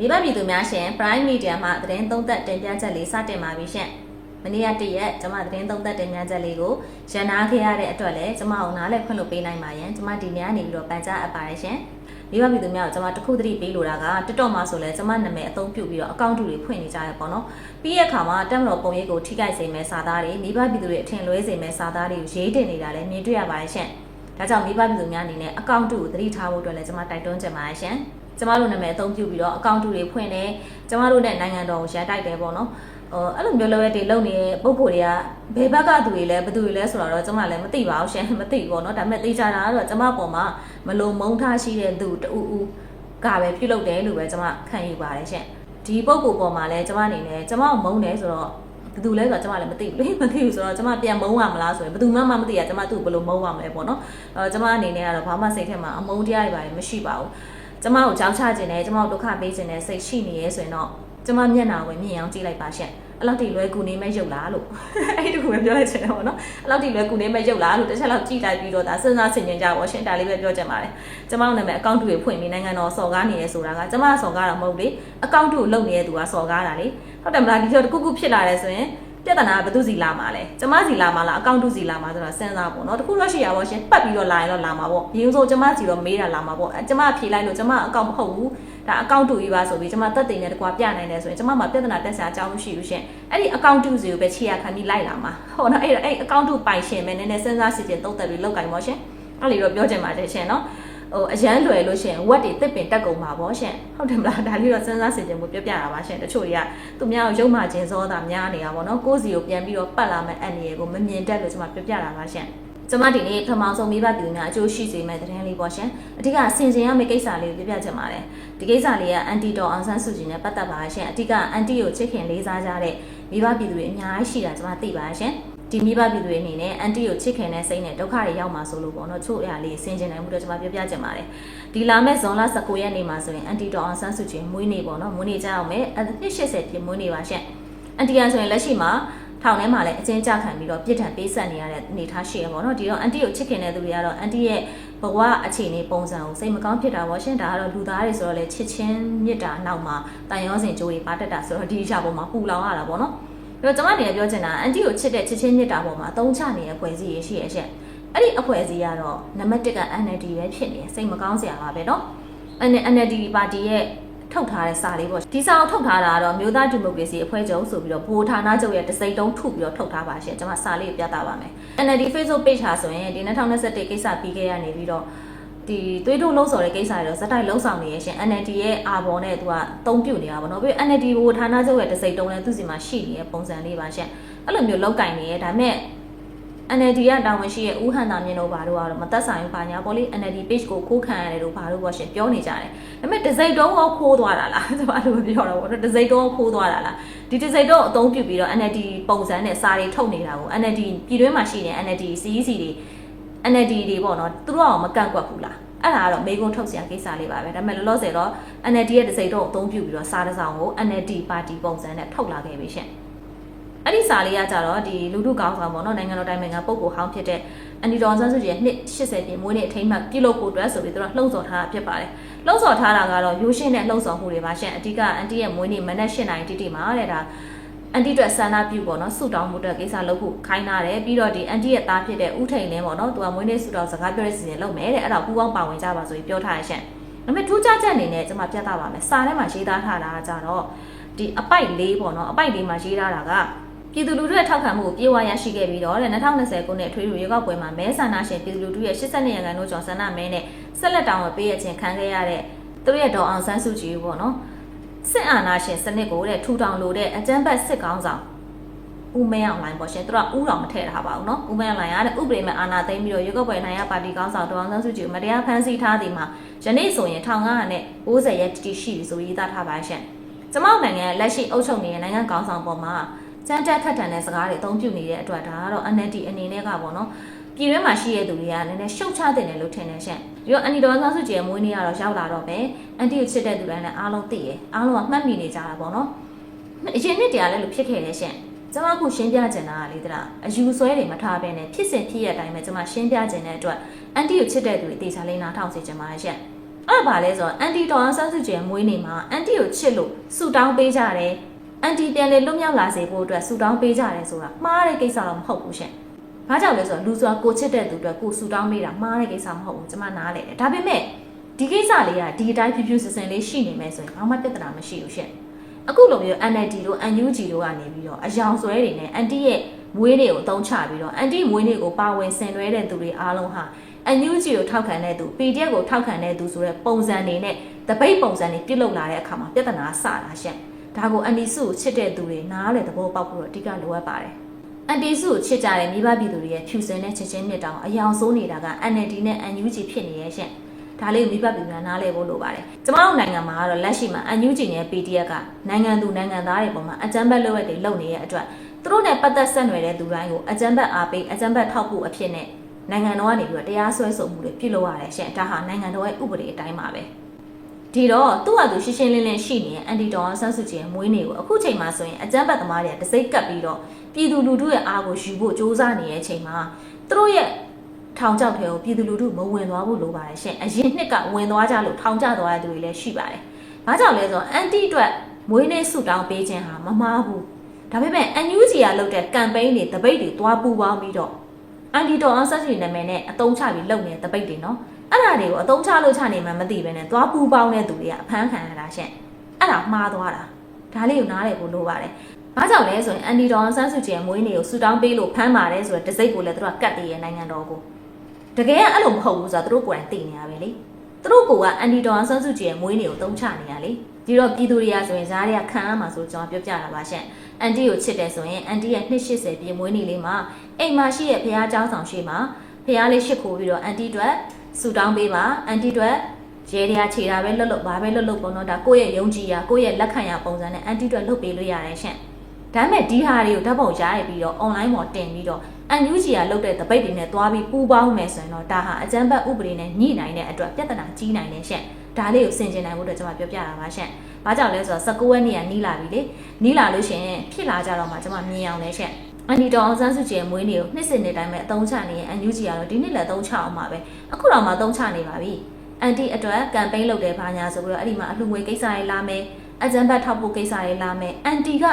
မိဘပြည်သူများရှင် Prime Media မှသတင်းသုံးသပ်တင်ပြချက်လေးစတင်ပါပြီရှင်။မနေ့ကတည့်ရက်ကျွန်မသတင်းသုံးသပ်တင်ပြချက်လေးကိုရန်နာခဲ့ရတဲ့အတွက်လည်းကျွန်မအောင်နားလည်းခွင့်လို့ပေးနိုင်ပါရန်ကျွန်မဒီနေ့ကနေပြီးတော့ပန်ကြားအပ်ပါတယ်ရှင်။မိဘပြည်သူများကိုကျွန်မတခုတည်းပေးလိုတာက TikTok မှာဆိုလဲကျွန်မနာမည်အသုံးပြုပြီးတော့အကောင့်တူတွေဖွင့်နေကြရပေါ့နော်။ပြီးရဲ့အခါမှာတက်မတော်ပုံရိပ်ကိုထိခိုက်စေမဲ့စာသားတွေမိဘပြည်သူတွေအထင်လွဲစေမဲ့စာသားတွေကိုရေးတင်နေတာလည်းမြင်တွေ့ရပါတယ်ရှင်။ဒါကြောင့်မိဘပြည်သူများအနေနဲ့အကောင့်တူကိုသတိထားဖို့အတွက်လည်းကျွန်မတိုက်တွန်းချင်ပါတယ်ရှင်။ ကျမတို့နာမည်အသုံးပြုပြီးတော့အကောင့်တူတွေဖွင့်တယ်ကျမတို့နဲ့နိုင်ငံတော်ကိုရန်တိုက်တယ်ပေါ့နော်ဟိုအဲ့လိုမျိုးလိုပဲတွေလုံနေတဲ့ပုံကိုယ်တွေကဘယ်ဘက်ကသူတွေလဲဘယ်သူတွေလဲဆိုတော့ကျမလည်းမသိပါဘူးရှင်မသိဘူးပေါ့နော်ဒါပေမဲ့သိကြတာကတော့ကျမပေါ်မှာမလုံမုန်းထားရှိတဲ့သူတူဦးဦးကပဲပြုလုပ်တယ်လို့ပဲကျမခံယူပါတယ်ရှင်ဒီပုံကိုယ်ပေါ်မှာလည်းကျမအနေနဲ့ကျမကိုမုန်းတယ်ဆိုတော့ဘယ်သူလဲဆိုတော့ကျမလည်းမသိဘူးလေမသိဘူးဆိုတော့ကျမပြန်မုန်းရမလားဆိုရင်ဘယ်သူမှမမသိရကျမသူ့ဘယ်လိုမုန်းရမလဲပေါ့နော်အဲကျမအနေနဲ့ကတော့ဘာမှစိတ်ထဲမှာအမုန်းတရားတွေပါမရှိပါဘူး ကျမကိုကြောက်ချခြင်းနဲ့ကျမကိုဒုက္ခပေးခြင်းနဲ့စိတ်ရှိနေရဲဆိုရင်တော့ကျမမျက်နှာဝင်မြင်အောင်ကြည့်လိုက်ပါရှင့်အဲ့လောက်ထိလွယ်ကူနေမဲ့ရုပ်လားလို့အဲ့ဒီကူပဲပြောလိုက်ချင်တယ်ပေါ့နော်အဲ့လောက်ထိလွယ်ကူနေမဲ့ရုပ်လားလို့တစ်ချက်လောက်ကြည့်လိုက်ပြီးတော့ဒါစဉ်းစားဆင်ခြင်ကြပါရှင့်ဒါလေးပဲပြောချင်ပါတယ်ကျမတို့နာမည်အကောင့်တူတွေဖွင့်ပြီးနိုင်ငံတော်စော်ကားနေရဲဆိုတာကကျမစော်ကားတာမဟုတ်လေအကောင့်တူကိုလုပ်နေတဲ့သူကစော်ကားတာလေဟုတ်တယ်မလားဒီလိုတစ်ခုခုဖြစ်လာတယ်ဆိုရင် ပြဿနာကဘယ်သူစီလာမှာလဲကျမစီလာမှာလားအကောင့်တူစီလာမှာဆိုတာစဉ်းစားပေါ့နော်တခုတော့ရှိရပါရှင်ပတ်ပြီးတော့လာရင်တော့လာမှာပေါ့ဒီလိုဆိုကျမစီတော့မေးတာလာမှာပေါ့ကျမဖြေလိုက်လို့ကျမအကောင့်မဟုတ်ဘူးဒါအကောင့်တူကြီးပါဆိုပြီးကျမတက်တင်နဲ့တကွာပြနိုင်တယ်ဆိုရင်ကျမမှာပြဿနာတက်စရာအကြောင်းမရှိဘူးရှင်အဲ့ဒီအကောင့်တူစီကိုပဲခြေရခံပြီးလိုက်လာမှာဟုတ်နော်အဲ့အဲ့အကောင့်တူပိုင်ရှင်ပဲနည်းနည်းစဉ်းစားစီစဉ်တုံးသက်ပြီးလောက်ကင်ပါရှင်အဲ့လိုတော့ပြောချင်ပါတယ်ရှင်နော် ဟိုအရန်လွယ်လို့ရှင်ဝက်တွေတစ်ပင်တက်ကုန်ပါဗောရှင်ဟုတ်တယ်မလားဒါလေးတော့စဉ်းစားဆင်ခြင်မှုပြပြတာပါရှင်တချို့တွေကသူများကိုရုံမှခြင်းစောတာများနေတာဗောနော်ကိုယ့်စီကိုပြန်ပြီးတော့ပတ်လာမဲ့အန်ရီကိုမမြင်တတ်လို့ကျွန်မပြပြတာပါရှင်ကျမဒီနေ့ပထမဆုံးမိဘပြည်များအကျိုးရှိစေမယ့်သတင်းလေးပေါ့ရှင်အဓိကဆင်ခြင်ရမယ့်ကိစ္စလေးကိုပြပြချင်ပါတယ်ဒီကိစ္စလေးကအန်တီတော်အောင်ဆန်းစုကြည်နဲ့ပတ်သက်ပါရှင်အဓိကအန်တီကိုချစ်ခင်လေးစားကြတဲ့မိဘပြည်သူတွေအများကြီးရှိတာကျွန်မသိပါရှင် ဒီမိဘပြည်သူတွေအနေနဲ့အန်တီကိုချစ်ခင်တဲ့စိတ်နဲ့ဒုက္ခတွေရောက်မှာဆိုလို့ပေါ့နော်ချို့အရာလေးဆင်ခြင်နိုင်မှုတော့ကျွန်မပြောပြချင်ပါတယ်ဒီလာမဲ့ဇွန်လ19ရက်နေ့မှာဆိုရင်အန်တီတော်အောင်ဆန်းစုကြည်မွေးနေ့ပေါ့နော်မွေးနေ့ကြအောင်မယ်အနှစ်80ပြည့်မွေးနေ့ပါရှင်အန်တီကဆိုရင်လက်ရှိမှာထောင်ထဲမှာလည်းအကျဉ်းချခံပြီးတော့ပြစ်ဒဏ်ပေးဆက်နေရတဲ့အနေအထားရှိရပေါ့နော်ဒီတော့အန်တီကိုချစ်ခင်တဲ့သူတွေကတော့အန်တီရဲ့ဘဝအခြေအနေပုံစံကိုစိတ်မကောင်းဖြစ်တာပေါ့ရှင်ဒါကတော့လူသားတွေဆိုတော့လေချစ်ချင်းမြတ်တာနောက်မှာတန်ရောစင်ကြိုးတွေပါတက်တာဆိုတော့ဒီအရာပေါ်မှာပူလောင်ရတာပေါ့နော်ပြီး တော့ကျွန်မအနေနဲ့ပြောချင်တာအန်တီကိုချစ်တဲ့ချစ်ချင်းမြတ်တာပေါ်မှာအသုံးချနေတဲ့ဖွဲ့စည်းရရှိရဲ့ရှင်အဲ့ဒီအဖွဲ့အစည်းကတော့နံပါတ်1က NLD ပဲဖြစ်နေစိတ်မကောင်းစရာပါပဲเนาะ NLD ပါတီရဲ့ထုတ်ထားတဲ့စာလေးပေါ့ဒီစာကိုထုတ်ထားတာကတော့မြို့သားဒီမိုကရေစီအဖွဲ့ချုပ်ဆိုပြီးတော့ဗဟိုဌာနချုပ်ရဲ့တစိမ့်တုံးထုတ်ပြီးတော့ထုတ်ထားပါရှင်ကျွန်မစာလေးပြသပါမယ် NLD Facebook page ဟာဆိုရင်ဒီ2021ကိစ္စပြီးခဲ့ရနေပြီးတော့ ဒီသွေးထုတ်လုံးစော်တဲ့ကိစ္စတွေတော့ဇက်တိုက်လုံးဆောင်နေရရှင် NLD ရဲ့အာဘော်နဲ့သူကတုံးပြုတ်နေတာပေါ့နော်ပြီး NLD ဘိုဌာနချုပ်ရဲ့တစိမ့်တုံးနဲ့သူ့စီမှာရှိနေတဲ့ပုံစံလေးပါရှင်အဲ့လိုမျိုးလောက်ကင်နေရဒါပေမဲ့ NLD ကတာဝန်ရှိရဲ့ဦးဟန်တာမြင့်တို့ဘာတို့ကတော့မသက်ဆိုင်ဘူးဘာညာပေါ့လေ NLD page ကိုခိုးခံရတယ်လို့ဘာလို့ပေါ့ရှင်ပြောနေကြတယ်ဒါပေမဲ့ဒီဇိတ်တုံးကိုခိုးသွားတာလားကျွန်တော်လိုပြောတော့ပေါ့ဒီဇိတ်တုံးကိုခိုးသွားတာလားဒီဒီဇိတ်တုံးအသုံးပြုပြီးတော့ NLD ပုံစံနဲ့စာတွေထုတ်နေတာကို NLD ပြည်တွင်းမှာရှိတဲ့ NLD CEC တွေ NLD တွေပေါ့နော်သူတို့ကမကန့်ကွက်ဘူးလားအဲ့ဒါကတော့မေကွန်းထုတ်စရာကိစ္စလေးပါပဲဒါပေမဲ့လောလောဆယ်တော့ NLD ရဲ့ဒီဇိတ်တုံးအသုံးပြုပြီးတော့စာတစ်စောင်ကို NLD ပါတီပုံစံနဲ့ထုတ်လာခဲ့ပြီရှင်အဲ့ဒီစာလေးကကြတော့ဒီလူထုကောင်းဆောင်ပေါ့နော်နိုင်ငံတော်တိုင်ပင်ခံပုဂ္ဂိုလ်ဟောင်းဖြစ်တဲ့အန်ဒီတော်ဆန်းစုကြည်ရဲ့နှစ်80ပြည့်မွေးနေ့အထိမ်းအမှတ်ပြုလုပ်ဖို့အတွက်ဆိုပြီးသူတို့လှုံ့ဆော်ထားတာဖြစ်ပါတယ်လှုံ့ဆော်ထားတာကတော့ရိုးရှင်းတဲ့လှုံ့ဆော်မှုတွေပါရှင်အဓိကအန်တီရဲ့မွေးနေ့မနက်၈နာရီတိတိမှာတဲ့ဒါ အန်တီအတွက်ဆန္ဒပြုပေါ့နော်ဆူတောင်းမှုအတွက်ကိစ္စလုပ်ဖို့ခိုင်းထားတယ်ပြီးတော့ဒီအန်တီရဲ့သားဖြစ်တဲ့ဦးထိန်လင်းပေါ့နော်သူကမွေးနေ့ဆူတောင်းစကားပြောတဲ့စီစဉ်လုပ်မယ်တဲ့အဲ့ဒါပူပေါင်းပါဝင်ကြပါဆိုပြီးပြောထားရရှင်ဒါပေမဲ့ထူးခြားချက်အနေနဲ့ကျွန်မပြသပါမယ်စာထဲမှာရေးသားထားတာကကြတော့ဒီအပိုက်လေးပေါ့နော်အပိုက်လေးမှာရေးထားတာကပြည်သူလူထုရဲ့ထောက်ခံမှုကိုပြေဝရရှိခဲ့ပြီးတော့တဲ့2020ခုနှစ်အထွေထွေရွေးကောက်ပွဲမှာမဲဆန္ဒရှင်ပြည်သူလူထုရဲ့82ရာခိုင်နှုန်းကျော်ဆန္ဒမဲနဲ့ဆက်လက်တောင်းဝပေးရခြင်းခံခဲ့ရတဲ့သူတို့ရဲ့ဒေါ်အောင်ဆန်းစုကြည်ပေါ့နော် စစ်အာဏာရှင်စနစ်ကိုတဲ့ထူထောင်လို့တဲ့အကြမ်းဖက်စစ်ကောင်းဆောင်ဦးမဲအောင်လိုင်းပေါ့ရှင်သူကဥတော်မထည့်ထားပါဘူးเนาะဦးမဲအောင်လိုင်းကတဲ့ဥပဒေမဲ့အာဏာသိမ်းပြီးတော့ရွေးကောက်ပွဲနိုင်ရပါတီကောင်းဆောင်ဒေါ်အောင်ဆန်းစုကြည်ကိုမတရားဖမ်းဆီးထားသည်မှာယနေ့ဆိုရင်1500နဲ့90ရက်တိတိရှိပြီဆိုရေးသားထားပါရှင်ကျမတို့နိုင်ငံလက်ရှိအုပ်ချုပ်နေတဲ့နိုင်ငံကောင်းဆောင်ပေါ်မှာစမ်းတက်ခက်ထန်တဲ့စကားတွေအသုံးပြုနေတဲ့အတွက်ဒါကတော့ NLD အနေနဲ့ကပေါ့နော် ပြည်တွင်းမှာရှိတဲ့သူတွေကနည်းနည်းရှုတ်ချတဲ့တယ်လို့ထင်တယ်ရှင့်ပြီးတော့အန်တီတော်ဆန်းစုကြည်ရဲ့မွေးနေ့ကတော့ရောက်လာတော့ပဲအန်တီကိုချစ်တဲ့သူတိုင်းလည်းအားလုံးသိရအားလုံးကမှတ်မိနေကြတာပေါ့နော်အရင်နှစ်တည်းကလည်းလို့ဖြစ်ခဲ့တယ်ရှင့်ကျွန်မအခုရှင်းပြချင်တာကလေတလားအယူဆွဲတွေမထားဘဲနဲ့ဖြစ်စဉ်ဖြစ်ရတဲ့အတိုင်းပဲကျွန်မရှင်းပြချင်တဲ့အတွက်အန်တီကိုချစ်တဲ့သူတွေတေချာလေးနားထောင်စေချင်ပါတယ်ရှင့်အဲ့ဒါဘာလဲဆိုတော့အန်တီတော်အောင်ဆန်းစုကြည်ရဲ့မွေးနေ့မှာအန်တီကိုချစ်လို့ဆူတောင်းပေးကြတယ်အန်တီပြန်လေလွတ်မြောက်လာစေဖို့အတွက်ဆူတောင်းပေးကြတယ်ဆိုတာမှားတဲ့ကိစ္စတော့မဟုတ်ဘူးရှင်။ ဘာကြောင့်လဲဆိုတော့လူဆိုတာကိုချစ်တဲ့သူအတွက်ကိုဆူတောင်းပေးတာမှားတဲ့ကိစ္စမဟုတ်ဘူးကျွန်မနားလေတယ်။ဒါပေမဲ့ဒီကိစ္စလေးကဒီအတိုင်းဖြူဖြူစင်စင်လေးရှိနေမယ်ဆိုရင်ဘာမှပြဿနာမရှိဘူးရှင်။အခုလိုမျိုး NLD တို့ NUG တို့ကနေပြီးတော့အယောင်ဆွဲတွေနဲ့အန်တီရဲ့မွေးနေ့ကိုအသုံးချပြီးတော့အန်တီမွေးနေ့ကိုပါဝင်ဆင်နွှဲတဲ့သူတွေအားလုံးဟာအန်ယူဂျီကိုထောက်ခံတဲ့သူ PDF ကိုထောက်ခံတဲ့သူဆိုတဲ့ပုံစံတွေနဲ့တပိတ်ပုံစံတွေပြုတ်လုလာတဲ့အခါမှာပြဿနာစတာရှင့်ဒါကိုအန်တီစုကိုချစ်တဲ့သူတွေနားလေသဘောပေါက်ဖို့တော့အဓိကလိုအပ်ပါတယ် အန်တီစုကိုချစ်ကြတဲ့မိဘပြည်သူတွေရဲ့ဖြူစင်တဲ့ချစ်ချင်းမြတ်တောင်အယောင်ဆိုးနေတာက NLD နဲ့ NUG ဖြစ်နေရဲ့ရှင့်ဒါလေးကိုမိဘပြည်သူများနားလည်ဖို့လိုပါတယ်ကျမတို့နိုင်ငံမှာကတော့လက်ရှိမှာ NUG နဲ့ PDF ကနိုင်ငံသူနိုင်ငံသားတွေပေါ်မှာအကြမ်းဖက်လုပ်ရက်တွေလုပ်နေတဲ့အတွက်သူတို့နဲ့ပတ်သက်ဆက်နွယ်တဲ့သူတိုင်းကိုအကြမ်းဖက်အားပေးအကြမ်းဖက်ထောက်ဖို့အဖြစ်နဲ့နိုင်ငံတော်ကနေပြီးတော့တရားစွဲဆိုမှုတွေပြုလုပ်ရတယ်ရှင်ဒါဟာနိုင်ငံတော်ရဲ့ဥပဒေအတိုင်းပါပဲဒီတော့သူ့ဟာသူရှင်းရှင်းလင်းလင်းရှိနေတဲ့အန်တီတော်ဆန်းစုကြည်ရဲ့မွေးနေ့ကိုအခုချိန်မှာဆိုရင်အကြမ်းဖက်သမားတွေကတစိမ့်ကပ်ပြီးတော့ ပြည်သူလူထုရဲ့အားကိုယူဖို့စ조사နေတဲ့အချိန်မှာသူတို့ရဲ့ထောင်ချောက်ထဲကိုပြည်သူလူထုမဝင်သွားဘူးလို့ပါတယ်ရှင်အရင်နှစ်ကဝင်သွားကြလို့ထောင်ချသွားတဲ့သူတွေလည်းရှိပါတယ်ဘာကြောင့်လဲဆိုတော့အန်တီအတွက်မွေးနေ့ဆုတောင်းပေးခြင်းဟာမမှားဘူးဒါပေမဲ့ NUG ကလုပ်တဲ့ကမ်ပိန်းတွေတပိတ်တွေသွားပူပေါင်းပြီးတော့အန်တီတော်အောင်ဆက်စီနာမည်နဲ့အတုံးချပြီးလုပ်နေတဲ့တပိတ်တွေနော်အဲ့ဒါတွေကိုအတုံးချလို့ချနေမှမသိဘဲနဲ့သွားပူပေါင်းတဲ့သူတွေကအဖမ်းခံရတာရှင့်အဲ့ဒါမှားသွားတာဒါလေးကိုနားလည်ဖို့လိုပါတယ် ဘာကြောင့်လဲဆိုရင်အန်တီတော်အောင်ဆန်းစုကြည်ရဲ့မွေးနေ့ကိုဆူတောင်းပေးလို့ဖမ်းပါတယ်ဆိုတော့တစိ့ကိုလည်းသူတို့ကကတ်တည်ရဲ့နိုင်ငံတော်ကိုတကယ်ကအဲ့လိုမဟုတ်ဘူးဆိုတော့သူတို့ကိုယ်တိုင်သိနေရပဲလေသူတို့ကအန်တီတော်အောင်ဆန်းစုကြည်ရဲ့မွေးနေ့ကိုတုံးချနေရလေဒီတော့ပြည်သူတွေကဆိုရင်ဇားတွေကခံရမှာဆိုကျွန်တော်ပြောပြတာပါရှင့်အန်တီကိုချစ်တယ်ဆိုရင်အန်တီရဲ့280ပြည့်မွေးနေ့လေးမှာအိမ်မှာရှိတဲ့ဘုရားကျောင်းဆောင်ရှိမှာဘုရားလေးရှစ်ခိုးပြီးတော့အန်တီအတွက်ဆူတောင်းပေးပါအန်တီအတွက်ရဲတရားခြေတာပဲလှုပ်လှုပ်ဘာပဲလှုပ်လှုပ်ပေါ့နော်ဒါကိုယ့်ရဲ့ယုံကြည်ရာကိုယ့်ရဲ့လက်ခံရာပုံစံနဲ့အန်တီအတွက်လှုပ်ပေးလို့ရတယ်ရှင့် ဒါပေမဲ့ဒီဟာတွေကိုဓာတ်ပုံရိုက်ပြီးတော့ online ပေါ်တင်ပြီးတော့အန်ယူဂျီကလုပ်တဲ့တပိတ်တွေနဲ့တွားပြီးပူပေါင်းမယ်ဆိုရင်တော့ဒါဟာအကြမ်းဖက်ဥပဒေနဲ့ညှိနိုင်တဲ့အတွက်ပြဿနာကြီးနိုင်တယ်ရှင့်ဒါလေးကိုဆင်ခြင်နိုင်ဖို့အတွက်ကျွန်မပြောပြတာပါရှင့်။ဘာကြောင့်လဲဆိုတော့19ရက်နေ့ကနီးလာပြီလေ။နီးလာလို့ရှိရင်ဖြစ်လာကြတော့မှကျွန်မမြင်အောင်လဲရှင့်။အန်ဒီတော်အောင်ဆန်းစုကြည်မွေးနေ့ကိုနှစ်စဉ်နေ့တိုင်းပဲအသုံးချနေရင်အန်ယူဂျီကတော့ဒီနှစ်လည်းအသုံးချအောင်ပါပဲ။အခုတော့မှအသုံးချနေပါပြီ။အန်တီအတွက်ကမ်ပိန်းလုပ်တယ်ဘာညာဆိုပြီးတော့အဲ့ဒီမှာအလှငွေကိစ္စတွေလာမယ်။အကြံဘတ်ထောက်ဖို့ကိစ္စတွေလာမယ်။အန်တီက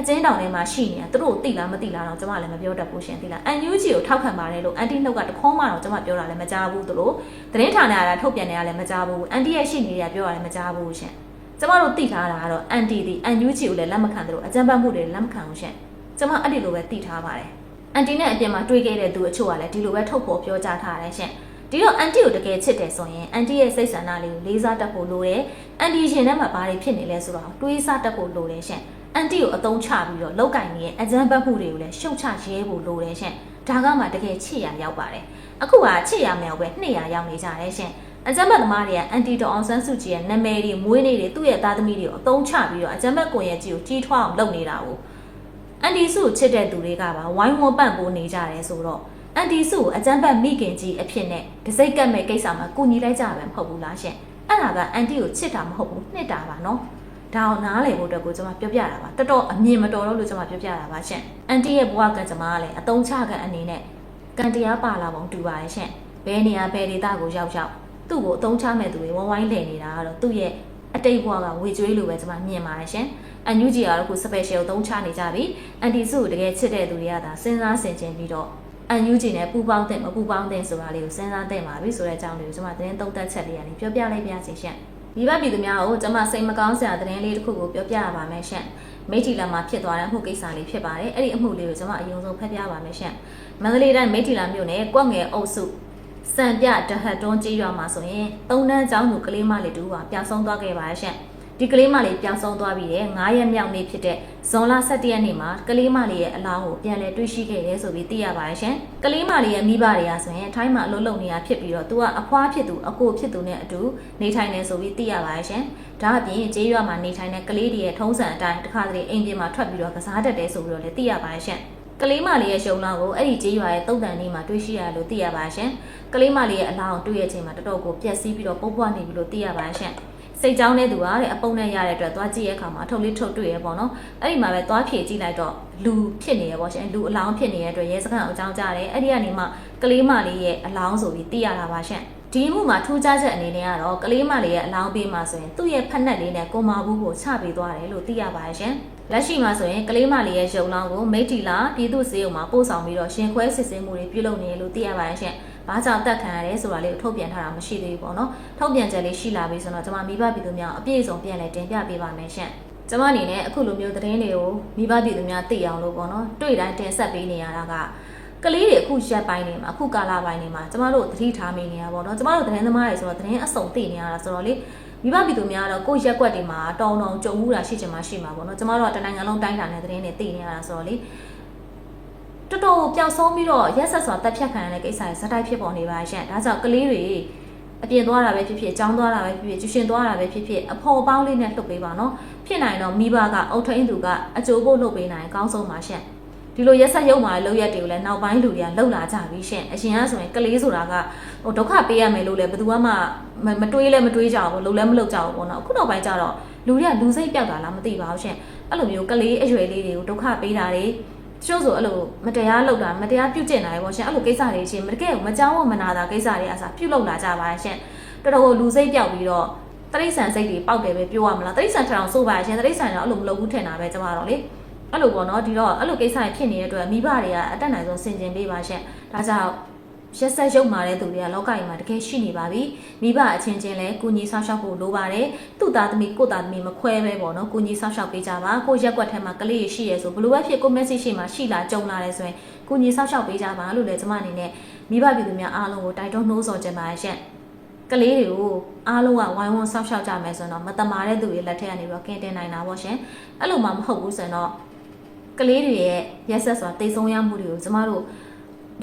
အကျဉ်းတောင်ထဲမှာရှိနေတာသူတို့ကိုသိလားမသိလားတော့ကျွန်မလည်းမပြောတတ်ဘူးရှင်သိလားအန်ယူဂျီကိုထောက်ခံပါတယ်လို့အန်တီနှုတ်ကတခေါမှတော့ကျွန်မပြောတာလည်းမကြားဘူးသူတို့သတင်းဌာနကထုတ်ပြန်နေတာလည်းမကြားဘူးအန်တီရဲ့ရှိနေရပြောတာလည်းမကြားဘူးရှင်ကျမတို့သိထားတာကတော့အန်တီဒီအန်ယူဂျီကိုလည်းလက်မခံသလိုအကြံပတ်မှုတွေလက်မခံဘူးရှင်ကျမအဲ့ဒီလိုပဲသိထားပါတယ်အန်တီနဲ့အပြင်မှာတွေ့ခဲ့တဲ့သူအချို့ကလည်းဒီလိုပဲထုတ်ဖော်ပြောကြားထားတယ်ရှင်ဒီတော့အန်တီကိုတကယ်ချစ်တယ်ဆိုရင်အန်တီရဲ့စိတ်ဆန္ဒလေးကိုလေးစားတတ်ဖို့လိုတယ်အန်တီရှင်ထဲမှာဘာတွေဖြစ်နေလဲဆိုတော့တွေးစားတတ်ဖို့လိုတယ်ရှင် အန်တီကိုအတုံးချပြီးတော့လောက်ကင်နေရဲ့အကြမ်းဖက်မှုတွေကိုလည်းရှုတ်ချရဲဖို့လိုတယ်ရှင်ဒါကမှတကယ်ချစ်ရရောက်ပါတယ်အခုကချစ်ရမရောက်ပဲနှစ်ရရောက်နေကြတယ်ရှင်အကြမ်းဖက်သမားတွေကအန်တီတော်အောင်ဆန်းစုကြည်ရဲ့နာမည်တွေမွေးနေ့တွေသူ့ရဲ့သားသမီးတွေကိုအတုံးချပြီးတော့အကြမ်းဖက်ကွန်ရက်ကြီးကိုကြီးထွားအောင်လုပ်နေတာကိုအန်တီစုကိုချစ်တဲ့သူတွေကပါဝိုင်းဝန်းပန့်ပိုးနေကြတယ်ဆိုတော့အန်တီစုကိုအကြမ်းဖက်မိခင်ကြီးအဖြစ်နဲ့ဒစိတ်ကတ်မဲ့ကိစ္စမှာကုညီလိုက်ကြပဲမဟုတ်ဘူးလားရှင်အဲ့ဒါကအန်တီကိုချစ်တာမဟုတ်ဘူးနှစ်တာပါနော် ဒါအောင်နားလည်ဖို့အတွက်ကိုကျွန်မပြောပြတာပါတော်တော်အမြင်မတော်တော့လို့ကျွန်မပြောပြတာပါရှင်အန်တီရဲ့ဘဝကကျွန်မကလည်းအတုံးချကန်အနေနဲ့ကန်တရားပါလာပုံတူပါတယ်ရှင်ဘယ်နေရာဘယ်ဒေသကိုရောက်ရောက်သူ့ကိုအတုံးချမဲ့သူတွေဝိုင်းဝိုင်းလည်နေတာကတော့သူ့ရဲ့အတိတ်ဘဝကဝေကျွေးလိုပဲကျွန်မမြင်ပါတယ်ရှင်အန်ယူဂျီကတော့ခု special သုံးချနေကြပြီအန်တီစုကိုတကယ်ချစ်တဲ့သူတွေကဒါစဉ်းစားဆင်ခြင်ပြီးတော့အန်ယူဂျီနဲ့ပူပေါင်းတဲ့မပူပေါင်းတဲ့ဆိုတာလေးကိုစဉ်းစားသင့်ပါပြီဆိုတဲ့အကြောင်းလေးကိုကျွန်မသတင်းသုံးသပ်ချက်လေးကနေပြောပြလိုက်ပါစီရှင် မိဘပြည်သူများကိုကျွန်မစိတ်မကောင်းစရာသတင်းလေးတစ်ခုကိုပြောပြရပါမယ်ရှင်မိထီလာမှာဖြစ်သွားတဲ့အမှုကိစ္စလေးဖြစ်ပါတယ်အဲ့ဒီအမှုလေးကိုကျွန်မအရင်ဆုံးဖတ်ပြပါမယ်ရှင်မန္တလေးတိုင်းမိထီလာမြို့နယ်ကွက်ငယ်အုပ်စုစံပြဒဟတ်တွန်းကြီးရွာမှာဆိုရင်သုံးတန်းကျောင်းသူကလေးမလေးတူကပျောက်ဆုံးသွားခဲ့ပါရဲ့ရှင်ဒီကလေးမလေးပျောက်ဆုံးသွားပြီးတဲ့9ရက်မြောက်နေ့ဖြစ်တဲ့ ဇွန်လ17ရက်နေ့မှာကလေးမလေးရဲ့အလောင်းကိုပြန်လည်တွေ့ရှိခဲ့တယ်ဆိုပြီးသိရပါတယ်ရှင်။ကလေးမလေးရဲ့မိဘတွေကဆိုရင်ထိုင်းမှာအလုပ်လုပ်နေတာဖြစ်ပြီးတော့သူကအဖွားဖြစ်သူအကိုဖြစ်သူနဲ့အတူနေထိုင်နေဆိုပြီးသိရပါတယ်ရှင်။ဒါအပြင်ကျေးရွာမှာနေထိုင်တဲ့ကလေးတွေရဲ့ထုံးစံအတိုင်းတစ်ခါတလေအိမ်ပြင်မှာထွက်ပြီးတော့ကစားတတ်တယ်ဆိုပြီးတော့လည်းသိရပါတယ်ရှင်။ကလေးမလေးရဲ့ရှုံလောင်းကိုအဲ့ဒီကျေးရွာရဲ့တုတ်တန်လေးမှာတွေ့ရှိရလို့သိရပါရှင်။ကလေးမလေးရဲ့အလောင်းတွေ့ရချိန်မှာတော်တော်ကိုပျက်စီးပြီးတော့ပုတ်ပွားနေပြီလို့သိရပါရှင်။ စိတ်ကြောင်းတဲ့သူကတဲ့အပုံနဲ့ရတဲ့အတွက်သွားကြည့်ရအခါမှာထုတ်လေးထုတ်တွေ့ရပေါ့နော်အဲ့ဒီမှာပဲသွားဖြည့်ကြည့်လိုက်တော့လူဖြစ်နေရပေါ့ရှင်လူအလောင်းဖြစ်နေတဲ့အတွက်ရဲစခန်းအကြောင်းကြားတယ်အဲ့ဒီကနေမှကလေးမလေးရဲ့အလောင်းဆိုပြီးသိရတာပါရှင်ဒီမှုမှာထူးခြားချက်အနေနဲ့ကတော့ကလေးမလေးရဲ့အလောင်းပေးမှာဆိုရင်သူ့ရဲ့ဖက်နှက်လေးနဲ့ကိုမာဘူးကိုချပေးသွားတယ်လို့သိရပါတယ်ရှင်။လက်ရှိမှာဆိုရင်ကလေးမလေးရဲ့ရုံလောင်းကိုမိတ်တီလာပြည်သူ့စေယုံမှာပို့ဆောင်ပြီးတော့ရှင်ခွဲစစ်ဆေးမှုတွေပြုလုပ်နေတယ်လို့သိရပါတယ်ရှင်။ ဘာကြောင့်တက်ခံရတယ်ဆိုတာလေးကိုထုတ်ပြန်ထားတာမရှိသေးဘူးပေါ့နော်။ထုတ်ပြန်ချက်လေးရှိလာပြီဆိုတော့ကျွန်မမိဘပြည်သူများအပြည့်အစုံပြန်လည်တင်ပြပေးပါမယ်ရှင်။ကျွန်မအနေနဲ့အခုလိုမျိုးသတင်းတွေကိုမိဘပြည်သူများသိအောင်လို့ပေါ့နော်။တွေ့တိုင်းတင်ဆက်ပေးနေရတာကကလေးတွေအခုရက်ပိုင်းနေမှာအခုကာလပိုင်းနေမှာကျမတို့သတိထားမိနေရပါတော့ကျမတို့သတင်းသမားတွေဆိုတော့သတင်းအစုံသိနေရတာဆိုတော့လေမိဘပြည်သူများတော့ကိုယ့်ရက်ွက်တွေမှာတောင်းတောင်းကြုံမှုတာရှိချင်မှရှိမှာပေါ့နော်ကျမတို့ကတနိုင်ငံလုံးတိုင်းတာနဲ့သတင်းတွေသိနေရတာဆိုတော့လေ တော်တော်ပျောက်ဆုံးပြီးတော့ရက်ဆက်စွာတက်ဖြတ်ခံရတဲ့ကိစ္စတွေဇက်တိုက်ဖြစ်ပေါ်နေပါရှင့်ဒါကြောင့်ကလေးတွေအပြင်သွားတာပဲဖြစ်ဖြစ်အကြောင်းသွားတာပဲဖြစ်ဖြစ်ကျူရှင်သွားတာပဲဖြစ်ဖြစ်အဖော်ပေါင်းလေးနဲ့လှုပ်ပေးပါနော်ဖြစ်နိုင်တော့မိဘကအုတ်ထိန်သူကအကျိုးဖို့လှုပ်ပေးနိုင်အကောင်းဆုံးပါရှင့်ဒီလိုရက်ဆက်ရုံမှာလောက်ရက်တွေကိုလည်းနောက်ပိုင်းလူတွေကလှုပ်လာကြပြီရှင်အရင်ကဆိုရင်ကလေးဆိုတာကဟိုဒုက္ခပေးရမယ်လို့လည်းဘယ်သူမှမမတွေးလည်းမတွေးကြဘူးလှုပ်လည်းမလှုပ်ကြဘူးပေါ့နော်အခုနောက်ပိုင်းကျတော့လူတွေကလူစိတ်ပြောက်တာလားမသိပါဘူးရှင်အဲ့လိုမျိုးကလေးအရွယ်လေးတွေကိုဒုက္ခပေးတာတွေ ကျို့ဆိုအဲ့လိုမတရားလုပ်တာမတရားပြုကျင့်တာတွေပေါ့ရှင်အဲ့လိုကိစ္စတွေချင်းတကယ်မကြောက်မနာတာကိစ္စတွေအစားပြုလုပ်လာကြပါရဲ့ရှင်တော်တော်လူစိတ်ပြောက်ပြီးတော့တရိษံစိတ်တွေပေါက်တယ်ပဲပြောရမလားတရိษံထထောင်စိုးပါရဲ့ရှင်တရိษံတော့အဲ့လိုမလုပ်ဘူးထင်တာပဲကျမတော့လေ အဲ့လိုပေါ့နော်ဒီတော့အဲ့လိုကိစ္စတွေဖြစ်နေတဲ့အတွက်မိဘတွေကအတက်နိုင်ဆုံးဆင်ခြင်ပေးပါရှင့်ဒါကြောင့် ရက်ဆက်ရုပ်မာတဲ့သူတွေကလောကကြီးမှာတကယ်ရှိနေပါပြီမိဘအချင်းချင်းလည်းကုညီဆောက်ရှောက်ဖို့လိုပါတယ်သူ့သားသမီးကိုယ့်သားသမီးမခွဲပဲပေါ့နော်ကုညီဆောက်ရှောက်ပေးကြပါကိုရက်ွက်ထဲမှာကလေးရှိရဲဆိုဘလို့ပဲဖြစ်ကို message ရှိမှရှိလာကြုံလာတယ်ဆိုရင်ကုညီဆောက်ရှောက်ပေးကြပါလို့လည်းကျွန်မအနေနဲ့မိဘပြည်သူများအားလုံးကိုတိုက်တွန်းနှိုးဆော်ချင်ပါရှင့်ကလေးတွေကိုအားလုံးကဝိုင်းဝန်းဆောက်ရှောက်ကြမယ်ဆိုတော့မတမာတဲ့သူတွေလက်ထက်ကနေပြီးတော့ကင်းတင်နိုင်တာပေါ့ရှင်အဲ့လိုမှမဟုတ်ဘူးဆိုရင်တော့ကလေးတွေရဲ့ရက်ဆက်စွာတိတ်ဆုံးရမှုတွေကိုကျမတို့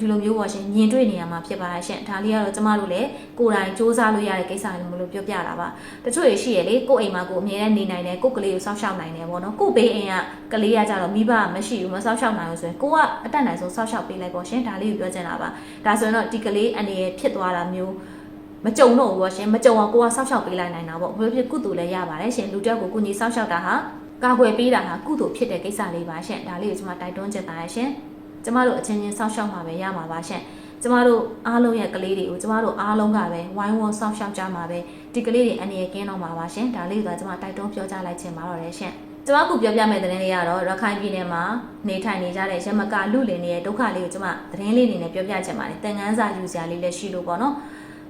ဒီလိုမျိုးပေါ့ရှင်ညင်တွေ့နေရမှာဖြစ်ပါရဲ့ရှင်ဒါလေးကတော့ကျမတို့လည်းကိုယ်တိုင်စူးစမ်းလို့ရတဲ့ကိစ္စတွေမလို့ပြောပြတာပါတချို့ရရှိရလေကိုယ့်အိမ်မှာကိုယ်အမြဲတမ်းနေနိုင်တယ်ကိုယ့်ကလေးကိုစောင့်ရှောက်နိုင်တယ်ပေါ့နော်ကိုယ့်ဘေးအိမ်ကကလေးကကြတော့မိဘမရှိဘူးမစောင့်ရှောက်နိုင်ဘူးဆိုရင်ကိုကအတက်နိုင်ဆုံးစောင့်ရှောက်ပေးလိုက်ပေါ့ရှင်ဒါလေးကိုပြောချင်တာပါဒါဆိုရင်တော့ဒီကလေးအနေနဲ့ဖြစ်သွားတာမျိုးမကြုံတော့ဘူးပေါ့ရှင်မကြုံအောင်ကိုကစောင့်ရှောက်ပေးလိုက်နိုင်တာပေါ့ဘယ်လိုဖြစ်ကုသိုလ်လည်းရပါတယ်ရှင်လူတစ်ယောက်ကိုကုညီစောင့်ရှောက်တာဟာကာကွယ်ပေးတာဟာကုသိုလ်ဖြစ်တဲ့ကိစ္စလေးပါရှင်ဒါလေးကိုကျွန်မတိုက်တွန်းချင်ပါတယ်ရှင် ကျမတို့အချင်းချင်းစောင့်ရှောက်မှာပဲရမှာပါရှင်ကျမတို့အားလုံးရဲ့ကလေးတွေကိုကျမတို့အားလုံးကပဲဝိုင်းဝန်းစောင့်ရှောက်ကြမှာပဲဒီကလေးတွေအနေနဲ့ကင်းတော့မှာပါရှင်ဒါလေးကိုကျွန်မတိုက်တွန်းပြောကြားလိုက်ချင်ပါတော့တယ်ရှင်ကျမကပြောပြမယ့်သတင်းလေးကတော့ရခိုင်ပြည်နယ်မှာနေထိုင်နေကြတဲ့ရမကလူလင်တွေရဲ့ဒုက္ခလေးကိုကျမသတင်းလေးအနေနဲ့ပြောပြချင်ပါတယ်သင်ငန်းစာယူစရာလေးလည်းရှိလို့ပေါ့နော်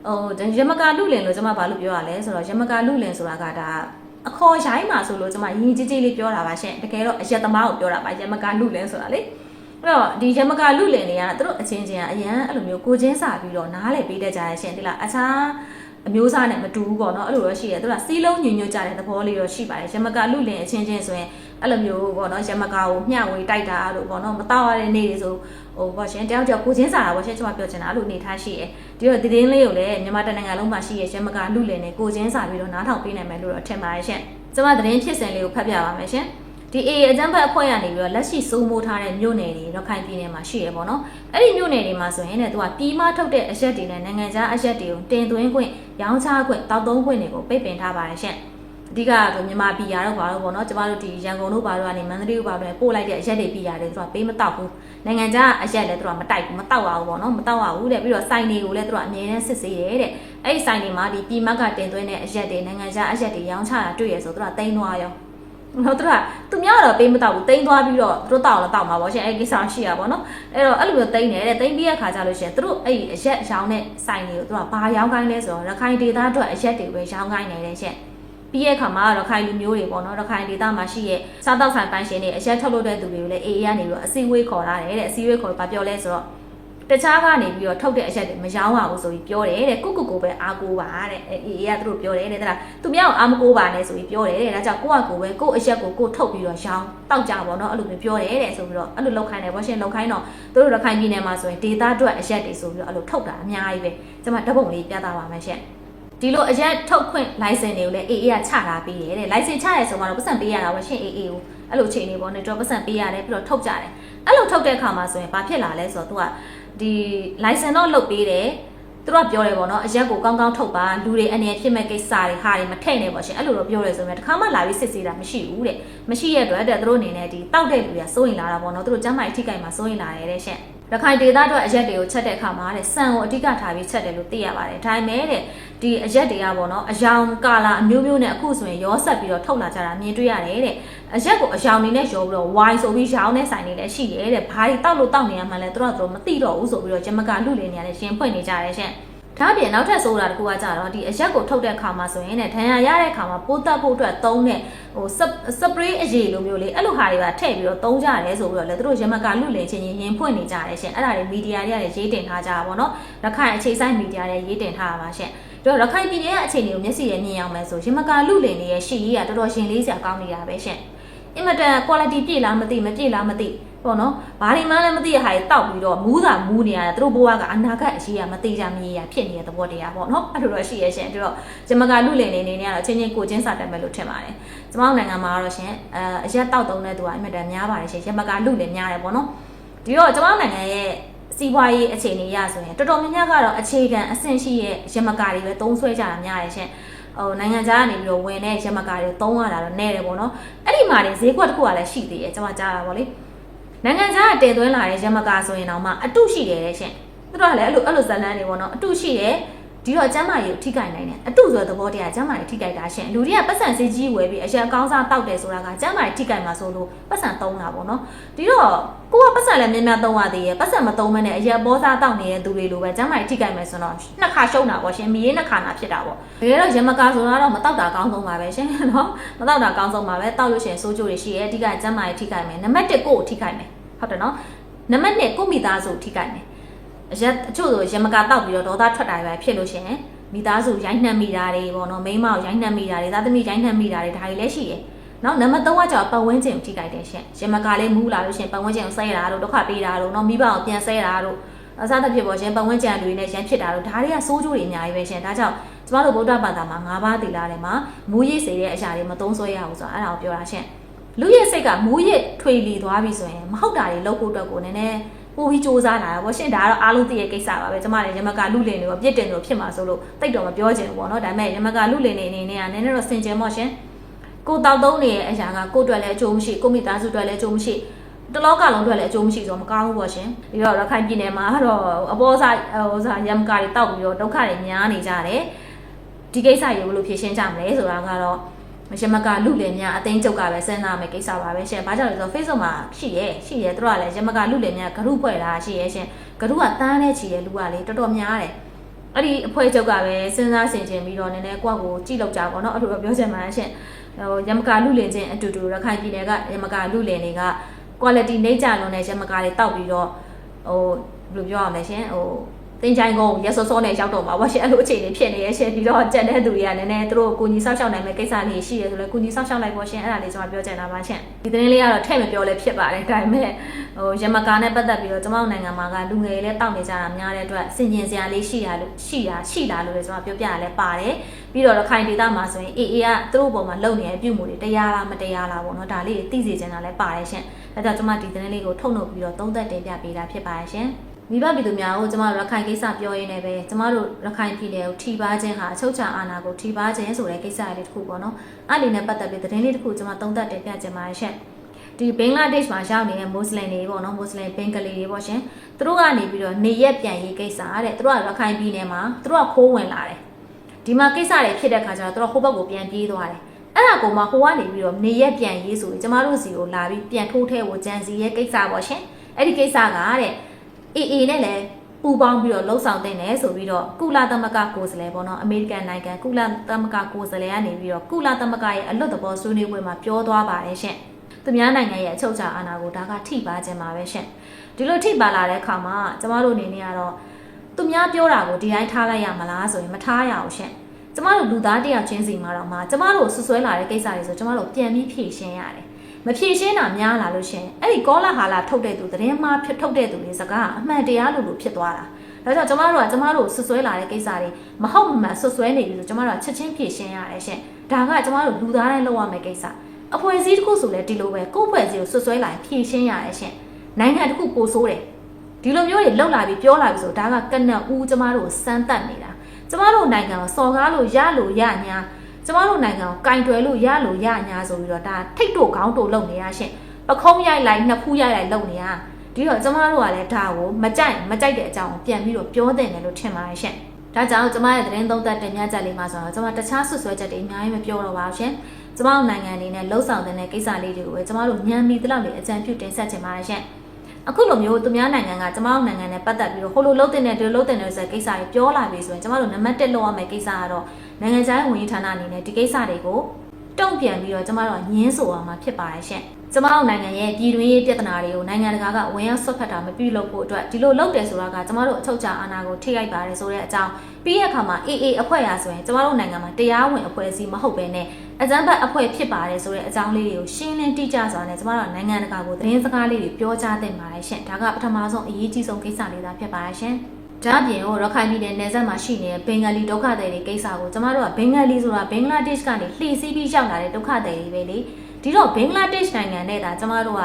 ဟိုရမကလူလင်လို့ကျမဘာလို့ပြောရလဲဆိုတော့ရမကလူလင်ဆိုတာကဒါအခေါ်ရိုင်းမှာဆိုလို့ကျွန်မရင်းကြီးကြီးလေးပြောတာပါရှင်တကယ်တော့အရက်သမားကိုပြောတာပါရမကလူလင်းဆိုတာလေ အဲ့တော့ဒီရမကလူလင်တွေကသူတို့အချင်းချင်းကအရန်အဲ့လိုမျိုးကိုချင်းစာပြီးတော့နားလေပေးတတ်ကြရရှင်ဒီလားအခြားအမျိုးအစားနဲ့မတူဘူးပေါ့နော်အဲ့လိုတော့ရှိတယ်သူကစီးလုံးညွညွကြတဲ့သဘောလေးတော့ရှိပါတယ်ရမကလူလင်အချင်းချင်းဆိုရင်အဲ့လိုမျိုးပေါ့နော်ရမကကိုမျှဝေတိုက်တာလို့ပေါ့နော်မတော်ရတဲ့နေ့တွေဆိုဟိုပေါ့ရှင်တယောက်တယောက်ကိုချင်းစာတာပေါ့ရှင်ကျွန်မပြောချင်တာအဲ့လိုနေထားရှိတယ်ဒီတော့ဒီတင်းလေးကိုလည်းမြန်မာတနိုင်ငံလုံးမှာရှိရရမကလူလင်နဲ့ကိုချင်းစာပြီးတော့နားထောင်ပေးနိုင်မယ်လို့တော့ထင်ပါတယ်ရှင်ကျွန်မသတင်းဖြစ်စဉ်လေးကိုဖတ်ပြပါမယ်ရှင် ဒီ AA အကြမ်းဖက်အဖွဲ့ကနေပြီးတော့လက်ရှိစိုးမိုးထားတဲ့မြို့နယ်တွေရခိုင်ပြည်နယ်မှာရှိရပေါ့နော်အဲ့ဒီမြို့နယ်တွေမှာဆိုရင်လည်းသူကပြည်မထုတ်တဲ့အရက်တွေနဲ့နိုင်ငံခြားအရက်တွေကိုတင်သွင်းခွင့်ရောင်းချခွင့်တောက်သုံးခွင့်တွေကိုပိတ်ပင်ထားပါတယ်ရှင်အဓိကတော့မြန်မာပြည်ရတော့ဘာလို့ပေါ့နော်ကျမတို့ဒီရန်ကုန်တို့ဘာလို့ကနေမန္တလေးတို့ဘာလို့ပို့လိုက်တဲ့အရက်တွေပြည်ရတယ်သူကပေးမတောက်ဘူးနိုင်ငံခြားအရက်လည်းသူကမတိုက်ဘူးမတောက်ရဘူးပေါ့နော်မတောက်ရဘူးတဲ့ပြီးတော့စိုင်တွေကိုလည်းသူကအမြဲတမ်းစစ်ဆေးရဲတဲ့အဲ့ဒီစိုင်တွေမှာဒီပြည်မကတင်သွင်းတဲ့အရက်တွေနိုင်ငံခြားအရက်တွေရောင်းချတာတွေ့ရဆိုသူကတိန်းသွားရော တော့သူကသူများတော့ပေးမတော့ဘူးတိန်းသွားပြီးတော့သူတို့တောက်တော့တောက်မှာပေါ့ရှင်အဲ့ဒီကိစ္စရှိရပါတော့အဲ့တော့အဲ့လိုမျိုးတိန်းတယ်တဲ့တိန်းပြီးရခါကြလို့ရှင်သူတို့အဲ့ဒီအရက်ရောင်းတဲ့ဆိုင်တွေကိုသူကဘာရောင်းခိုင်းလဲဆိုတော့ရခိုင်ဒေသအတွက်အရက်တွေပဲရောင်းခိုင်းနေတယ်ရှင်ပြီးရခါမှာရခိုင်လူမျိုးတွေပေါ့နော်ရခိုင်ဒေသမှာရှိရဲ့စားတောက်ဆိုင်ပိုင်ရှင်တွေအရက်ထုတ်လုပ်တဲ့သူတွေကိုလည်းအေးအေးကနေပြီးတော့အစည်းအဝေးခေါ်လာတယ်တဲ့အစည်းအဝေးခေါ်ဘာပြောလဲဆိုတော့ တခြားကနေပြီးတော့ထုတ်တဲ့အရက်တွေမရောင်းပါဘူးဆိုပြီးပြောတယ်တဲ့ကိုကိုကိုပဲအားကိုးပါတဲ့အေးအေးကသူတို့ပြောတယ်တဲ့ဒါသူများကိုအားမကိုးပါနဲ့ဆိုပြီးပြောတယ်တဲ့ဒါကြောင့်ကိုကကိုပဲကိုအရက်ကိုကိုထုတ်ပြီးတော့ရောင်းတောက်ကြပါတော့အဲ့လိုမျိုးပြောတယ်တဲ့ဆိုပြီးတော့အဲ့လိုလောက်ခိုင်းတယ်ဘောရှင်လောက်ခိုင်းတော့သူတို့ရခိုင်ပြည်နယ်မှာဆိုရင်ဒေတာအတွက်အရက်တွေဆိုပြီးတော့အဲ့လိုထုတ်တာအများကြီးပဲကျွန်မဓာတ်ပုံလေးပြသပါမယ်ရှင်ဒီလိုအရက်ထုတ်ခွင့် license တွေကိုလည်း AA ကချထားပေးတယ်တဲ့ license ချရဲဆိုမှတော့ပတ်စံပေးရတာပဲရှင် AA ကိုအဲ့လိုချိန်နေပေါ့နေတော့ပတ်စံပေးရတယ်ပြီးတော့ထုတ်ကြတယ်အဲ့လိုထုတ်တဲ့အခါမှာဆိုရင်ဘာဖြစ်လာလဲဆိုတော့ तू က ဒီ license တော့လုပ်ပေးတယ်သူတို့ကပြောတယ်ပေါ့နော်အရက်ကိုကောင်းကောင်းထုတ်ပါလူတွေအနေနဲ့ဖြစ်မဲ့ကိစ္စတွေဟာတွေမထည့်နဲ့ပေါ့ရှင်အဲ့လိုတော့ပြောတယ်ဆိုရင်တခါမှလာပြီးစစ်ဆေးတာမရှိဘူးတဲ့မရှိရတဲ့အတွက်တဲ့သူတို့အနေနဲ့ဒီတောက်တဲ့လူတွေကစိုးရင်လာတာပေါ့နော်သူတို့ကျမ်းမာရေးထိခိုက်မှာစိုးရင်လာတယ်တဲ့ရှင်ရခိုင်ဒေသအတွက်အရက်တွေကိုချက်တဲ့အခါမှာတဲ့စံကိုအဓိကထားပြီးချက်တယ်လို့သိရပါတယ်ဒါပေမဲ့တဲ့ဒီအရက်တွေကပေါ့နော်အယောင်ကာလာအမျိုးမျိုးနဲ့အခုဆိုရင်ရောဆက်ပြီးတော့ထုတ်လာကြတာမြင်တွေ့ရတယ်တဲ့ အရက်ကိုအယောင်နေနဲ့ရောပြီးတော့ wine ဆိုပြီးရောင်းတဲ့ဆိုင်တွေလည်းရှိတယ်တဲ့ဘာတွေတောက်လို့တောက်နေရမှန်းလဲသူတို့ကသူတို့မသိတော့ဘူးဆိုပြီးတော့ဂျမကလူလေနေရတယ်ရှင်ဖွင့်နေကြတယ်ရှင်ဒါအပြင်နောက်ထပ်ဆိုတာတကူကကြတော့ဒီအရက်ကိုထုတ်တဲ့အခါမှာဆိုရင်ねဒဏ်ရာရတဲ့အခါမှာပိုးတက်ဖို့အတွက်သုံးတဲ့ဟိုစပရေးအရေလိုမျိုးလေးအဲ့လိုဟာတွေကထည့်ပြီးတော့သုံးကြတယ်ဆိုပြီးတော့လေသူတို့ရမကလူလင်ချင်းချင်းရင်ဖွင့်နေကြတယ်ရှင်အဲ့ဒါတွေမီဒီယာတွေကလည်းရေးတင်ထားကြတာပေါ့နော်ရခိုင်အခြေဆိုင်မီဒီယာတွေရေးတင်ထားတာပါရှင်တော့ရခိုင်ပြည်နယ်ရဲ့အခြေအနေကိုမျက်စိနဲ့မြင်အောင်မယ်ဆိုရမကလူလင်တွေရဲ့ရှီကြီးကတော်တော်ရှင်လေးစရာကောင်းနေတာပဲရှင် အင်မတန် quality ပြည့်လားမသိမပြည့်လားမသိပေါ့နော်ဘာတွေမှလည်းမသိရဟာတွေတောက်ပြီးတော့မူးတာမူးနေရတယ်သူတို့ဘဝကအနာဂတ်အရှိရမသိကြမရရဖြစ်နေတဲ့သဘောတရားပေါ့နော်အဲ့လိုတော့ရှိရရှင်ပြီးတော့ဂျမကလူလင်နေနေနေကတော့ချင်းချင်းကိုချင်းစာတက်မယ်လို့ထင်ပါတယ်ကျမတို့နိုင်ငံမှာတော့ရှင်အဲအရက်တောက်တုံးတဲ့သူကအမြဲတမ်းများပါတယ်ရှင်ဂျမကလူလင်များတယ်ပေါ့နော်ဒီတော့ကျမတို့နိုင်ငံရဲ့စီးပွားရေးအခြေအနေရဆိုရင်တော်တော်များများကတော့အခြေခံအဆင့်ရှိရဲ့ရမကာတွေပဲသုံးဆွဲကြတာများတယ်ရှင် ဟိုနိုင်ငံခြားကနေပြီးတော့ဝင်တဲ့ရမကာတွေသုံးရတာတော့နည်းတယ်ပေါ့နော်အဲ့ဒီမှာနေဈေးကွက်တစ်ခုကလည်းရှိသေးတယ်ကျွန်မကြားတာပေါ့လေနိုင်ငံခြားကတင်သွင်းလာတဲ့ရမကာဆိုရင်တော့မှအတုရှိတယ်တဲ့ရှင်သူတို့ကလည်းအဲ့လိုအဲ့လိုဇလန်းတွေပေါ့နော်အတုရှိတယ် ဒီတော့ကျမ်းမာရေးကိုထိခိုက်နိုင်တယ်အတုဆိုတဲ့သဘောတရားကျမ်းမာရေးထိခိုက်တာရှင်လူတွေကပတ်စံစေးကြီးဝယ်ပြီးအရက်ကောင်းစားတောက်တယ်ဆိုတာကကျမ်းမာရေးထိခိုက်မှာဆိုလို့ပတ်စံသုံးတာပေါ့နော်ဒီတော့ကိုကပတ်စံလည်းများများသုံးရသေးရဲ့ပတ်စံမသုံးမနဲ့အရက်ဘောစားတောက်နေတဲ့သူတွေလိုပဲကျမ်းမာရေးထိခိုက်မယ်ဆိုတော့နှစ်ခါရှုံးတာပေါ့ရှင်မီးနှစ်ခါနာဖြစ်တာပေါ့တကယ်တော့ရမကာဆိုတာတော့မတောက်တာကောင်းဆုံးပါပဲရှင်နော်မတောက်တာကောင်းဆုံးပါပဲတောက်လို့ရှင်စိုးကြိုးတွေရှိရဲ့အဓိကကျမ်းမာရေးထိခိုက်မယ်နံပါတ်1ကိုကိုထိခိုက်မယ်ဟုတ်တယ်နော်နံပါတ်2ကိုမိသားစုထိခိုက်မယ် အရက်အချို့ဆိုရမကာတောက်ပြီးတော့ဒေါသထွက်တာပဲဖြစ်လို့ရှင်မိသားစုရိုင်းနှက်မိတာတွေပေါ့နော်မိန်းမကိုရိုင်းနှက်မိတာတွေသားသမီးရိုင်းနှက်မိတာတွေဒါတွေလည်းရှိတယ်နော်နံပါတ်3ကကြောပတ်ဝန်းကျင်ကိုထိခိုက်တယ်ရှင်ရမကာလေးမူးလာလို့ရှင်ပတ်ဝန်းကျင်ကိုဆဲတာတို့ဒုက္ခပေးတာတို့နော်မိဘကိုပြန်ဆဲတာတို့အစသဖြင့်ပေါ့ရှင်ပတ်ဝန်းကျင်တွေနဲ့ရန်ဖြစ်တာတို့ဒါတွေကစိုးကျိုးတွေအများကြီးပဲရှင်ဒါကြောင့်ကျမတို့ဗုဒ္ဓဘာသာမှာ၅ပါးသီလတွေမှာမူရစ်စေတဲ့အရာတွေမသုံးဆွဲရဘူးဆိုတာအဲ့ဒါကိုပြောတာရှင်လူရဲ့စိတ်ကမူရစ်ထွေလီသွားပြီဆိုရင်မဟုတ်တာတွေလုပ်ဖို့အတွက်ကိုနည်းနည်း ပို့ပြီးစူးစမ်းလာတာပေါ့ရှင်ဒါကတော့အားလုံးသိတဲ့ကိစ္စပါပဲကျမလည်းရမကလူလင်တွေရောပြစ်တင်တွေဖြစ်မှာဆိုလို့တိတ်တော့မပြောချင်ဘူးပေါ့နော်ဒါပေမဲ့ရမကလူလင်တွေအနေနဲ့ကနည်းနည်းတော့စင်ကြယ်မော့ရှင်ကိုတောက်သုံးနေတဲ့အရာကကိုအတွက်လည်းအကျိုးမရှိကိုမိသားစုအတွက်လည်းအကျိုးမရှိတလောကလုံးအတွက်လည်းအကျိုးမရှိဆိုတော့မကောင်းဘူးပေါ့ရှင်ပြီးတော့ရခိုင်ပြည်နယ်မှာတော့အပေါ်စားဟိုစားရမကတွေတောက်ပြီးတော့ဒုက္ခတွေများနေကြတယ်ဒီကိစ္စရေဘယ်လိုဖြေရှင်းကြမလဲဆိုတာကတော့ ရမကလူလင်များအသိန်းချုပ်ကပဲစဉ်းစားမယ်ကိစ္စပါပဲရှင်။ဘာကြောင့်လဲဆိုတော့ Facebook မှာရှိရဲရှိရဲသူတို့ကလည်းရမကလူလင်များဂရုဖွဲ့တာရှိရဲရှင်။ဂရုကတန်းနဲ့ချီရဲလူကလေတော်တော်များတယ်။အဲ့ဒီအဖွဲ့ချုပ်ကပဲစဉ်းစားဆင်ခြင်ပြီးတော့နည်းနည်းကိုယ့်ကိုကြည့်လောက်ကြပါတော့။အဲ့လိုပြောချင်ပါရှင်။ဟိုရမကလူလင်ချင်းအတူတူရခိုင်ပြည်နယ်ကရမကလူလင်တွေက quality နှိမ့်ကြလွန်တဲ့ရမကတွေတောက်ပြီးတော့ဟိုဘယ်လိုပြောရမလဲရှင်။ဟို တင်ချိုင်ကုန်းရက်စောစောနဲ့ရောက်တော့မှာပါရှင်အဲ့လိုအခြေအနေဖြစ်နေရရှင်ပြီးတော့ကြက်တဲ့သူတွေကလည်းနည်းနည်းသူတို့ကိုကြီးဆောက်ရှောက်နိုင်မဲ့ကိစ္စလေးရှိရဆိုလဲကိုကြီးဆောက်ရှောက်လိုက်ပါရှင်အဲ့ဒါလေးကျွန်တော်ပြောချင်တာပါရှင်ဒီသတင်းလေးကတော့ထည့်မပြောလဲဖြစ်ပါတယ်ဒါပေမဲ့ဟိုရမကာနဲ့ပတ်သက်ပြီးတော့ကျွန်မတို့နိုင်ငံမှာကလူငယ်တွေလည်းတောက်နေကြတာများတဲ့အတွက်စင်ကျင်စရာလေးရှိရလို့ရှိတာရှိတာလို့လည်းကျွန်တော်ပြောပြရလဲပါတယ်ပြီးတော့ရခိုင်ဒေသမှာဆိုရင် AA ကသူတို့ပုံမှာလုံနေတဲ့အပြုမှုတွေတရားလားမတရားလားပေါ့နော်ဒါလေးသိစေချင်တာလည်းပါတယ်ရှင်ဒါကြောင့်ကျွန်မဒီသတင်းလေးကိုထုတ်လုပ်ပြီးတော့သုံးသက်တင်ပြပေးတာဖြစ်ပါတယ်ရှင် မိဘပြည်သူများကိုကျမတို့ရခိုင်ကိစ္စပြောရင်းနဲ့ပဲကျမတို့ရခိုင်ပြည်နယ်ကိုထိပါခြင်းဟာအချုပ်ချာအာဏာကိုထိပါခြင်းဆိုတဲ့ကိစ္စလေးတစ်ခုပေါ့နော်အဲ့ဒီနဲ့ပတ်သက်ပြီးသတင်းလေးတစ်ခုကျမသုံးသပ်တင်ပြခြင်းပါတယ်ရှင့်ဒီဘင်္ဂလားဒေ့ရှ်မှာရောက်နေတဲ့မွတ်စလင်တွေပေါ့နော်မွတ်စလင်ဘင်္ဂလီတွေပေါ့ရှင်သူတို့ကနေပြီးတော့နေရက်ပြန်ရေးကိစ္စတဲ့သူတို့ကရခိုင်ပြည်နယ်မှာသူတို့ကခိုးဝင်လာတယ်ဒီမှာကိစ္စတွေဖြစ်တဲ့ခါကျတော့သူတို့ဟိုဘက်ကိုပြန်ပြေးသွားတယ်အဲ့ဒါကိုမှဟိုကနေပြီးတော့နေရက်ပြန်ရေးဆိုပြီးကျမတို့စီကိုလာပြီးပြန်ထိုးထဲကိုကြံစီရဲ့ကိစ္စပေါ့ရှင်အဲ့ဒီကိစ္စကတဲ့ AA နဲ့လည်းပူပေါင်းပြီးတော့လှုပ်ဆောင်တဲ့နယ်ဆိုပြီးတော့ကုလသမဂ္ဂကိုယ်စားလှယ်ပေါ့နော်အမေရိကန်နိုင်ငံကုလသမဂ္ဂကိုယ်စားလှယ်ကနေပြီးတော့ကုလသမဂ္ဂရဲ့အလွတ်သဘောဆွေးနွေးပွဲမှာပြောသွားပါတယ်ရှင်။သူများနိုင်ငံရဲ့အချုပ်အခြာအာဏာကိုဒါကထိပါခြင်းပါပဲရှင်။ဒီလိုထိပါလာတဲ့အခါမှာကျမတို့အနေနဲ့ကတော့သူများပြောတာကိုဒီတိုင်းထားလိုက်ရမလားဆိုရင်မထားရအောင်ရှင်။ကျမတို့လူသားတယောက်ချင်းစီမှာတော့မှကျမတို့ဆွဆွဲလာတဲ့ကိစ္စတွေဆိုကျမတို့ပြန်ပြီးဖြေရှင်းရတယ်။ မဖြေရှင်းတာများလာလို့ရှင်အဲ့ဒီကောလာဟာလာထုတ်တဲ့သူသတင်းမှားဖြစ်ထုတ်တဲ့သူတွေစကားအမှန်တရားလို့လို့ဖြစ်သွားတာဒါကြောင့်ကျမတို့ကကျမတို့ဆွဆွဲလာတဲ့ကိစ္စတွေမဟုတ်မှန်ဆွဆွဲနေပြီဆိုကျမတို့ကချက်ချင်းဖြေရှင်းရတယ်ရှင်ဒါကကျမတို့လူသားတိုင်းလုပ်ရမယ့်ကိစ္စအဖွဲ့အစည်းတစ်ခုဆိုလဲဒီလိုပဲကိုယ့်ဖွဲ့စည်းကိုဆွဆွဲလာရင်ဖြေရှင်းရတယ်ရှင်နိုင်ငံတစ်ခုပိုဆိုးတယ်ဒီလိုမျိုးတွေလောက်လာပြီးပြောလာပြီးဆိုဒါကကနက်ဦးကျမတို့ကိုစမ်းတက်နေတာကျမတို့နိုင်ငံကိုစော်ကားလို့ရလို့ရညာ ကျမတို့နိုင်ငံကိုကင်တွယ်လို့ရလို့ရညာဆိုပြီးတော့ဒါထိတ်တို့ခေါင်းတို့လုံနေရရှင်ပခုံးရိုက်လိုက်နှစ်ဖူးရိုက်လိုက်လုံနေရဒီတော့ကျမတို့ကလည်းဒါကိုမကြိုက်မကြိုက်တဲ့အကြောင်းကိုပြန်ပြီးတော့ပြောတင်တယ်လို့ထင်ပါတယ်ရှင်ဒါကြောင့်ကျမရဲ့သတင်းသုံးသပ်တင်ပြချက်လေးမှာဆိုတော့ကျမတခြားဆွဆွဲချက်တွေအများကြီးမပြောတော့ပါဘူးရှင်ကျမတို့နိုင်ငံအနေနဲ့လှုပ်ဆောင်တဲ့ကိစ္စလေးတွေကိုပဲကျမတို့ညံမီတလောက်လေးအကြံပြုတင်ဆက်ချင်ပါတယ်ရှင်အခုလိုမျိုးသူများနိုင်ငံကကျမတို့နိုင်ငံနဲ့ပတ်သက်ပြီးတော့ဟိုလိုလှုပ်တဲ့နဲ့ဒီလိုလှုပ်တဲ့နဲ့ဆိုတဲ့ကိစ္စတွေပြောလာပြီဆိုရင်ကျမတို့နံပါတ်1လောက်ရမယ့်ကိစ္စကတော့ နိုင်ငံခြားရေးဝန်ကြီးဌာနအနေနဲ့ဒီကိစ္စတွေကိုတုံ့ပြန်ပြီးတော့ကျမတို့ကညင်းဆိုအောင်မှာဖြစ်ပါတယ်ရှင်ကျမတို့နိုင်ငံရဲ့ပြည်တွင်းရေးပြဿနာတွေကိုနိုင်ငံတကာကဝင်ရောက်ဆွတ်ဖက်တာမပြုလုပ်ဖို့အတွက်ဒီလိုလုပ်တယ်ဆိုတာကကျမတို့အချုပ်ချာအာဏာကိုထိခိုက်ပါတယ်ဆိုတဲ့အကြောင်းပြီးတဲ့အခါမှာ AA အဖွဲ့ရာဆိုရင်ကျမတို့နိုင်ငံမှာတရားဝင်အဖွဲ့အစည်းမဟုတ်ဘဲနဲ့အကြမ်းဖက်အဖွဲ့ဖြစ်ပါတယ်ဆိုတဲ့အကြောင်းလေးတွေကိုရှင်းလင်းတိကျစွာနဲ့ကျမတို့နိုင်ငံတကာကိုသတင်းစကားလေးတွေပြောကြားသင့်ပါတယ်ရှင်ဒါကပထမဆုံးအရေးကြီးဆုံးကိစ္စလေးသာဖြစ်ပါတယ်ရှင် ဒါအပြင်ဟိုရခိုင်ပြည်နယ်နယ်စပ်မှာရှိနေတဲ့ဘင်္ဂလီဒုက္ခသည်တွေကိစ္စကိုကျမတို့ကဘင်္ဂလီဆိုတာဘင်္ဂလားဒေ့ရှ်ကနေလှည့်စီးပြီးရောက်လာတဲ့ဒုက္ခသည်တွေပဲလေဒီတော့ဘင်္ဂလားဒေ့ရှ်နိုင်ငံနဲ့ဒါကျမတို့က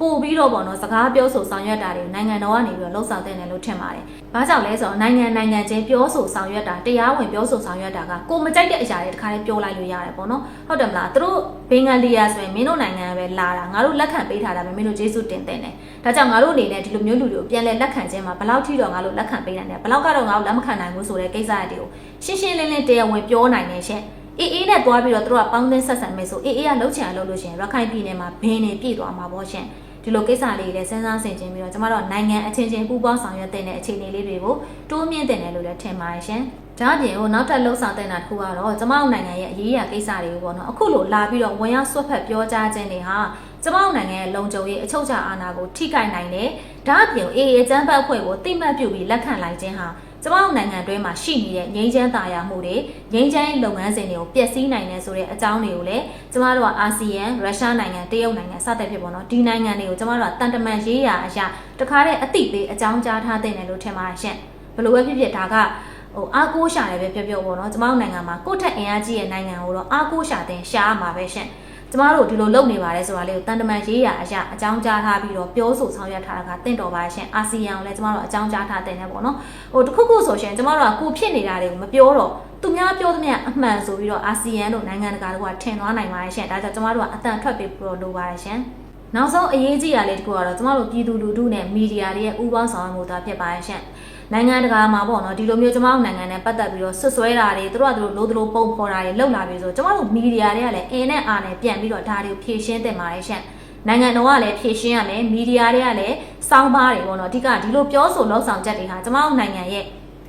ပို့ပြီးတော့ပေါ့နော်စကားပြောဆိုဆောင်ရွက်တာတွေနိုင်ငံတော်ကနေပြီးတော့လှုပ်ဆောင်တဲ့တယ်လို့ထင်ပါတယ်။ဘာကြောင့်လဲဆိုတော့နိုင်ငံနိုင်ငံချင်းပြောဆိုဆောင်ရွက်တာတရားဝင်ပြောဆိုဆောင်ရွက်တာကကိုမကြိုက်တဲ့အရာတွေတခါလေးပြောလိုက်လို့ရတယ်ပေါ့နော်။ဟုတ်တယ်မလား။သူတို့ဘင်္ဂလီယာဆိုရင်မင်းတို့နိုင်ငံပဲလာတာငါတို့လက်ခံပေးထားတာပဲမင်းတို့ကျေးဇူးတင်တဲ့တယ်။ဒါကြောင့်ငါတို့အနေနဲ့ဒီလိုမျိုးလူတွေကိုပြန်လဲလက်ခံခြင်းမှာဘယ်လောက်ထိတော့ငါတို့လက်ခံပေးနိုင်တယ်။ဘယ်လောက်ကတော့ငါတို့လက်မခံနိုင်ဘူးဆိုတဲ့ကိစ္စတွေကိုရှင်းရှင်းလင်းလင်းတရားဝင်ပြောနိုင်နေရှင်။အေးအေးနဲ့တွားပြီးတော့သူတို့ကပေါင်းသင်းဆက်ဆံမယ်ဆိုအေးအေးကလှုပ်ချင်အောင်လုပ်လို့ရှိရင်ရခိုင်ပြည်နယ်မှာဘင်းနေပြည့်သွားမှာပေါ့ရှင်။ ဒီလိုကိစ္စလေးတွေလည်းစဉ်းစားဆင်ခြင်ပြီးတော့ကျမတို့နိုင်ငံအချင်းချင်းပူးပေါင်းဆောင်ရွက်တဲ့အခြေအနေလေးတွေကိုတိုးမြင့်တင်တယ်လို့လည်းထင်ပါတယ်ရှင်။ဒါ့အပြင်ဟိုနောက်ထပ်လှုပ်ဆောင်တဲ့တာတစ်ခုကတော့ကျမတို့နိုင်ငံရဲ့အရေးအရာကိစ္စတွေကိုပေါ့နော်အခုလိုလာပြီးတော့ဝင်ရောက်ဆွတ်ဖက်ပြောကြားခြင်းတွေဟာကျမတို့နိုင်ငံရဲ့လုံခြုံရေးအချုပ်ချာအာဏာကိုထိခိုက်နိုင်တယ်။ဒါ့အပြင်အေးအေးချမ်းဖတ်ဖွဲ့ကိုတိမှတ်ပြုပြီးလက်ခံလိုက်ခြင်းဟာ ကျမတို့နိုင်ငံတွင်းမှာရှိနေတဲ့ငြိမ်းချမ်းသာယာမှုတွေငြိမ်းချမ်းရေးလုပ်ငန်းစဉ်တွေကိုပျက်စီးနိုင်တယ်ဆိုတဲ့အကြောင်းတွေကိုလည်းကျမတို့ကအာဆီယံရုရှားနိုင်ငံတရုတ်နိုင်ငံစသဖြင့်ပေါ့နော်ဒီနိုင်ငံတွေကိုကျမတို့ကတန်တမန်ရေးရာအရာတခါတည်းအသိပေးအကြောင်းကြားထားတဲ့တယ်လို့ထင်ပါတယ်ရှင်ဘလို့ပဲဖြစ်ဖြစ်ဒါကဟိုအားကိုးရှာတယ်ပဲပြောပြောပေါ့နော်ကျမတို့နိုင်ငံမှာကိုယ့်ထက်အင်အားကြီးတဲ့နိုင်ငံကိုတော့အားကိုးရှာတဲ့ရှားမှာပဲရှင် ကျမတို့ဒီလိုလုပ်နေပါတယ်ဆိုတာလေးကိုတန်တမန်ရေးရာအရာအကြောင်းကြားထားပြီးတော့ပြောဆိုဆောင်ရွက်ထားတာကတင့်တော်ပါရှင်အာဆီယံကိုလည်းကျမတို့အကြောင်းကြားထားတဲ့နေပေါ့နော်ဟိုတခုခုဆိုရှင်ကျမတို့ကကိုဖြစ်နေတာတွေကိုမပြောတော့သူများပြောသမျှအမှန်ဆိုပြီးတော့အာဆီယံတို့နိုင်ငံတကာတို့ကထင်သွားနိုင်ပါတယ်ရှင်ဒါကြောင့်ကျမတို့ကအတန်ထွက်ပြီးပြောလိုပါတယ်ရှင်နောက်ဆုံးအရေးကြီးရလေးတခုကတော့ကျမတို့ပြည်သူလူထုနဲ့မီဒီယာတွေရဲ့ဥပပေါင်းဆောင်ရွက်မှုသာဖြစ်ပါတယ်ရှင် နိုင်ငံတကာမှာပေါ့နော်ဒီလိုမျိုးကျမတို့နိုင်ငံနဲ့ပတ်သက်ပြီးတော့ဆွဆွဲတာတွေသူတို့ကသူတို့လိုသလိုပုံဖော်တာတွေလုပ်လာပြီဆိုကျမတို့မီဒီယာတွေကလည်းအင်းနဲ့အာနဲ့ပြန်ပြီးတော့ဒါတွေကိုဖြည့်ရှင်းတင်ပါတယ်ရှင့်နိုင်ငံတော်ကလည်းဖြည့်ရှင်းရမယ်မီဒီယာတွေကလည်းစောင်းပါးတွေပေါ့နော်အဓိကဒီလိုပြောဆိုလောက်ဆောင်ချက်တွေဟာကျမတို့နိုင်ငံရဲ့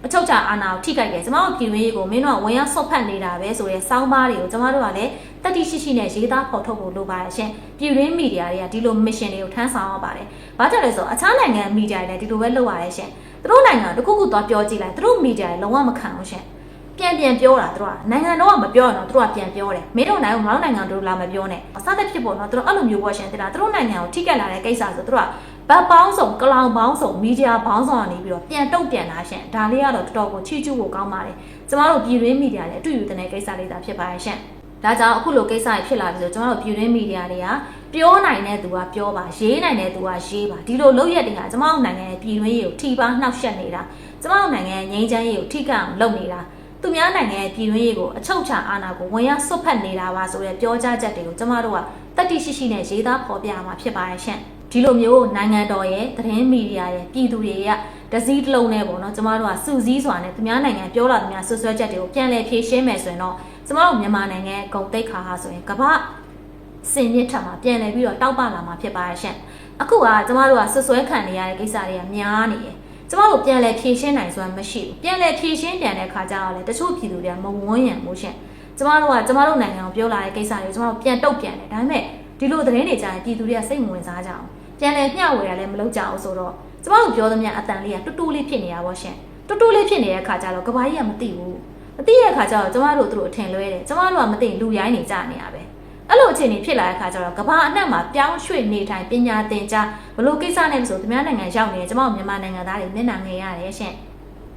အချုပ်ချာအာဏာကိုထိခိုက်တယ်ကျမတို့ပြည်တွင်းရေးကိုမင်းတို့ကဝင်ရောက်ဆော့ဖက်နေတာပဲဆိုရဲစောင်းပါးတွေကိုကျမတို့ကလည်းတတိရှိရှိနဲ့ရေးသားဖော်ထုတ်ဖို့လိုပါတယ်ရှင်ပြည်တွင်းမီဒီယာတွေကဒီလို mission တွေကိုထမ်းဆောင်ရပါတယ်ဘာကြောင့်လဲဆိုတော့အခြားနိုင်ငံမီဒီယာတွေလည်းဒီလိုပဲလုပ်ရတယ်ရှင်သူတို့နိုင်ငံတခုခုသွားပြောကြည့်လိုက်သူတို့မီဒီယာတွေလုံးဝမခံဘူးရှင်ပြန်ပြန်ပြောတာသူတို့ကနိုင်ငံတော်ကမပြောရင်တော့သူတို့ကပြန်ပြောတယ်မင်းတို့နိုင်ငံကငါတို့နိုင်ငံတို့လာမပြောနဲ့အစသက်ဖြစ်ပေါ်တော့သူတို့အဲ့လိုမျိုးပေါ့ရှင်တိတာသူတို့နိုင်ငံကိုထိကက်လာတဲ့ကိစ္စဆိုသူတို့က ဘတ်ပေါင်းစုံကလောင်ပေါင်းစုံမီဒီယာပေါင်းစုံကနေပြီးတော့ပြန်တုတ်ပြန်လာရှင်ဒါလေးကတော့တော်တော်ကိုချီးကျူးဖို့ကောင်းပါတယ်ကျမတို့ပြည်တွင်းမီဒီယာလည်းအတူယူတဲ့ကိစ္စလေးသာဖြစ်ပါရဲ့ရှင်ဒါကြောင့်အခုလိုကိစ္စတွေဖြစ်လာပြီဆိုကျမတို့ပြည်တွင်းမီဒီယာတွေကပြောနိုင်တဲ့သူကပြောပါရေးနိုင်တဲ့သူကရေးပါဒီလိုလုပ်ရက်တွေဟာကျမတို့နိုင်ငံရဲ့ပြည်တွင်းရေးကိုထိပါနှောက်ယှက်နေတာကျမတို့နိုင်ငံရဲ့ငြိမ်းချမ်းရေးကိုထိကအောင်လုပ်နေတာသူများနိုင်ငံရဲ့ပြည်တွင်းရေးကိုအချုပ်ချာအာဏာကိုဝင်ရောက်ဆွတ်ဖက်နေတာပါဆိုတဲ့ပြောကြားချက်တွေကိုကျမတို့ကတတိရှိရှိနဲ့ရေးသားဖော်ပြမှာဖြစ်ပါရဲ့ရှင် ဒီလိုမျိုးနိုင်ငံတော်ရဲ့သတင်းမီဒီယာရဲ့ပြည်သူတွေရဲ့တစည်းတစ်လုံးနဲ့ပေါ့နော်ကျမတို့ကစူးစီးစွာနဲ့သူများနိုင်ငံပြောလာသူများဆွဆွဲချက်တွေကိုပြန်လည်ဖြေရှင်းမယ်ဆိုရင်တော့ကျမတို့မြန်မာနိုင်ငံဂုံတိတ်ခါဟာဆိုရင်ကမ္ဘာစင်မြင့်ထပ်မှာပြန်လည်ပြီးတော့တောက်ပလာမှာဖြစ်ပါရဲ့ရှင်အခုကကျမတို့ကဆွဆွဲခံနေရတဲ့ကိစ္စတွေကများနေတယ်ကျမတို့ပြန်လည်ဖြေရှင်းနိုင်ဆိုတာမရှိဘူးပြန်လည်ဖြေရှင်းပြန်တဲ့အခါကျတော့လေတချို့ပြည်သူတွေကမဝန်းရံဘူးရှင်ကျမတို့ကကျမတို့နိုင်ငံကိုပြောလာတဲ့ကိစ္စတွေကိုကျမတို့ပြန်တုတ်ပြန်တယ်ဒါပေမဲ့ ဒီလိုသတင်းတွေကြားရင်ပြည်သူတွေကစိတ်ဝင်စားကြအောင်ပြန်လည်မျှဝေရလည်းမလုပ်ကြအောင်ဆိုတော့ကျမတို့ပြောသမျှအတန်လေးကတူတူလေးဖြစ်နေတာပေါ့ရှင်တူတူလေးဖြစ်နေတဲ့အခါကျတော့ကဘာကြီးကမသိဘူးမသိတဲ့အခါကျတော့ကျမတို့တို့အထင်လွဲတယ်ကျမတို့ကမသိလူရိုင်းနေကြနေရပဲအဲ့လိုအခြေအနေဖြစ်လာတဲ့အခါကျတော့ကဘာအနှံ့မှာပြောင်းရွှေ့နေထိုင်ပညာသင်ကြားဘလို့ကိစ္စနဲ့ဆိုသူများနိုင်ငံရောက်နေတယ်ကျမတို့မြန်မာနိုင်ငံသားတွေမျက်နှာငယ်ရတယ်ရှင်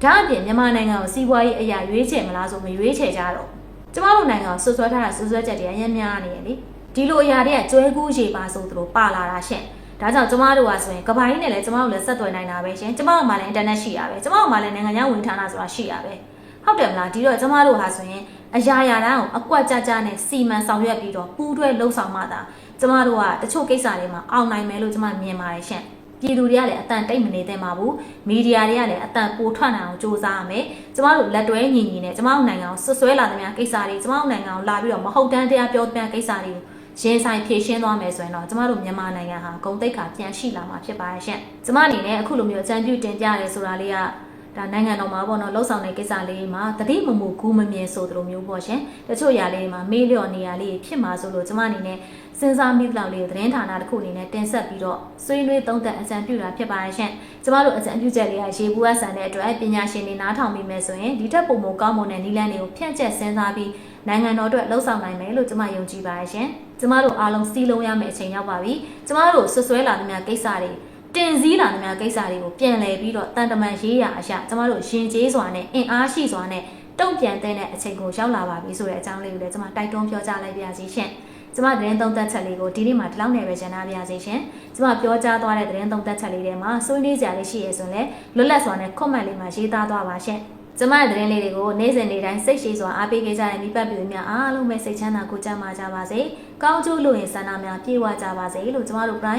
ဒါအပြင်မြန်မာနိုင်ငံကိုစီးပွားရေးအရာရွေးချယ်မလားဆိုမရွေးချယ်ကြတော့ကျမတို့နိုင်ငံကိုဆွဆွဲထားတာဆွဆွဲချက်တွေအများများနေရလေ ဒီလိုအရာတွေကကျွဲကူးရေပါဆိုသူတို့ပါလာတာရှင်ဒါကြောင့်ကျမတို့ကဆိုရင်ကဘာကြီးနဲ့လည်းကျမတို့လည်းဆက်သွယ်နိုင်တာပဲရှင်ကျမတို့မှလည်းအင်တာနက်ရှိရပဲကျမတို့မှလည်းနိုင်ငံခြားဝင်ဌာနဆိုတာရှိရပဲဟုတ်တယ်မလားဒီတော့ကျမတို့ဟာဆိုရင်အရာရာတိုင်းကိုအကွက်ကြကြနဲ့စီမံဆောင်ရွက်ပြီးတော့ပူးတွဲလှုပ်ဆောင်မှသာကျမတို့ကတချို့ကိစ္စတွေမှာအောင်နိုင်မယ်လို့ကျမမြင်ပါတယ်ရှင်ပြည်သူတွေကလည်းအတန်တိတ်မနေသင့်ပါဘူးမီဒီယာတွေကလည်းအတန်ပိုထွက်နိုင်အောင်စူးစမ်းရမယ်ကျမတို့လက်တွဲညီညီနဲ့ကျမတို့နိုင်ငံကိုဆွဆွဲလာသမျှကိစ္စတွေကျမတို့နိုင်ငံကိုလာပြီးတော့မဟုတ်တမ်းတရားပြောသမျှကိစ္စတွေကို ရင်ဆိုင်ဖြေရှင်းသွားမယ်ဆိုရင်တော့ကျမတို့မြန်မာနိုင်ငံဟာဂုံတိတ်ခါပြန်ရှိလာမှာဖြစ်ပါရဲ့ရှင်ကျမအနေနဲ့အခုလိုမျိုးအကြံပြုတင်ပြရဲဆိုတာလေးက ဒါနိုင်ငံတော်မှာပေါ့နော်လှုပ်ဆောင်တဲ့ကိစ္စလေးမှာတတိမမှုကူးမမြင်ဆိုသလိုမျိုးပေါ့ရှင်တချို့ຢာလေးမှာမေးလျော့နေရလေးဖြစ်မှာဆိုလို့ကျမအနေနဲ့စဉ်းစားမိသလောက်လေးကိုသတင်းဌာနတစ်ခုအနေနဲ့တင်ဆက်ပြီးတော့ဆွေးနွေးသုံးသပ်အကြံပြုတာဖြစ်ပါရဲ့ရှင်ကျမတို့အကြံပြုချက်လေးကရေဘူးအဆန်တဲ့အတွက်ပညာရှင်တွေနားထောင်မိမယ်ဆိုရင်ဒီထက်ပုံမကောင်းမွန်တဲ့နည်းလမ်းတွေကိုဖြန့်ကျက်စဉ်းစားပြီးနိုင်ငံတော်အတွက်လှုပ်ဆောင်နိုင်မယ်လို့ကျမယုံကြည်ပါရဲ့ရှင်ကျမတို့အားလုံးစီးလုံးရမယ့်အချိန်ရောက်ပါပြီကျမတို့ဆွဆွဲလာသမျှကိစ္စတွေ တင်စည်းလာသမျှကိစ္စတွေကိုပြန်လည်ပြီးတော့တန်တမန်ရေးရာအရာကျမတို့ရင်ကျေးစွာနဲ့အင်အားရှိစွာနဲ့တုံ့ပြန်တဲ့အချိန်ကိုရောက်လာပါပြီဆိုတဲ့အကြောင်းလေးကိုလည်းကျမတိုက်တွန်းပြောကြားလိုက်ပါရစေရှင်။ကျမသတင်းသုံးသပ်ချက်လေးကိုဒီနေ့မှဒီလောက်နေပဲကျန်နာပါရစေရှင်။ကျမပြောကြားသွားတဲ့သတင်းသုံးသပ်ချက်လေးတွေမှာဆွေးနွေးကြရရှိရဆိုရင်လည်းလွတ်လပ်စွာနဲ့ comment လေးမှာရေးသားသွားပါရှင်။ကျမရဲ့သတင်းလေးတွေကိုနေ့စဉ်နေ့တိုင်းစိတ်ရှိစွာအားပေးကြကြတဲ့မိဘပြည်သူများအားလုံးပဲစိတ်ချမ်းသာကိုကြမ်းပါကြပါစေ။ကောင်းကျိုးလိုရင်ဆန္ဒများပြေဝကြပါစေလို့ကျမတို့ prime